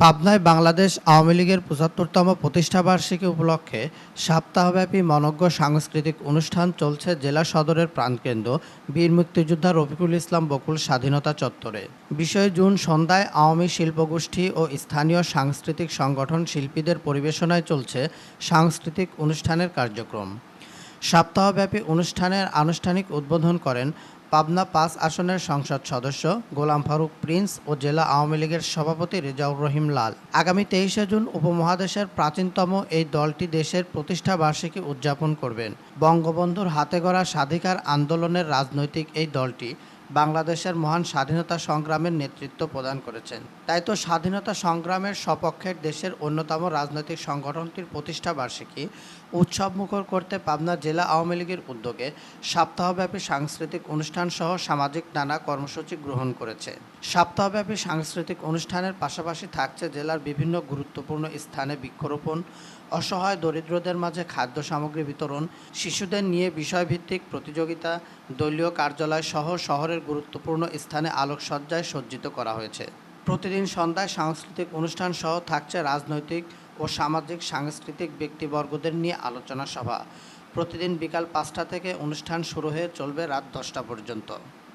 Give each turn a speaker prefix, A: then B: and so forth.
A: পাবনায় বাংলাদেশ আওয়ামী লীগের পঁচাত্তরতম প্রতিষ্ঠাবার্ষিকী উপলক্ষে সপ্তাহব্যাপী মনজ্ঞ সাংস্কৃতিক অনুষ্ঠান চলছে জেলা সদরের প্রাণকেন্দ্র বীর মুক্তিযোদ্ধা রফিকুল ইসলাম বকুল স্বাধীনতা চত্বরে। বিষয় জুন সন্ধ্যায় আওয়ামী শিল্পগোষ্ঠী ও স্থানীয় সাংস্কৃতিক সংগঠন শিল্পীদের পরিবেশনায় চলছে সাংস্কৃতিক অনুষ্ঠানের কার্যক্রম। সপ্তাহব্যাপী অনুষ্ঠানের আনুষ্ঠানিক উদ্বোধন করেন পাবনা পাঁচ আসনের সংসদ সদস্য গোলাম ফারুক প্রিন্স ও জেলা আওয়ামী লীগের সভাপতি রেজাউর রহিম লাল। আগামী তেইশে জুন উপমহাদেশের প্রাচীনতম এই দলটি দেশের প্রতিষ্ঠা বার্ষিকী উদযাপন করবেন। বঙ্গবন্ধুর হাতে গড়া স্বাধিকার আন্দোলনের রাজনৈতিক এই দলটি বাংলাদেশের মহান স্বাধীনতা সংগ্রামের নেতৃত্ব প্রদান করেছেন। তাই তো স্বাধীনতা সংগ্রামের সপক্ষের দেশের অন্যতম রাজনৈতিক সংগঠনটির প্রতিষ্ঠা বার্ষিকী উৎসব মুখর করতে পাবনা জেলা আওয়ামী লীগের উদ্যোগে সপ্তাহব্যাপী সাংস্কৃতিক অনুষ্ঠান সহ সামাজিক নানা কর্মসূচি গ্রহণ করেছে। সপ্তাহব্যাপী সাংস্কৃতিক অনুষ্ঠানের পাশাপাশি থাকছে জেলার বিভিন্ন গুরুত্বপূর্ণ স্থানে বৃক্ষরোপণ, অসহায় দরিদ্রদের মাঝে খাদ্য সামগ্রী বিতরণ, শিশুদের নিয়ে বিষয়ভিত্তিক প্রতিযোগিতা, দলীয় কার্যালয় সহ শহরের গুরুত্বপূর্ণ স্থানে আলোকসজ্জায় সজ্জিত করা হয়েছে। প্রতিদিন সন্ধ্যায় সাংস্কৃতিক অনুষ্ঠান সহ থাকছে রাজনৈতিক ও সামাজিক সাংস্কৃতিক ব্যক্তিবর্গদের নিয়ে আলোচনা সভা। প্রতিদিন বিকাল পাঁচটা থেকে অনুষ্ঠান শুরু হয়ে চলবে রাত দশটা পর্যন্ত।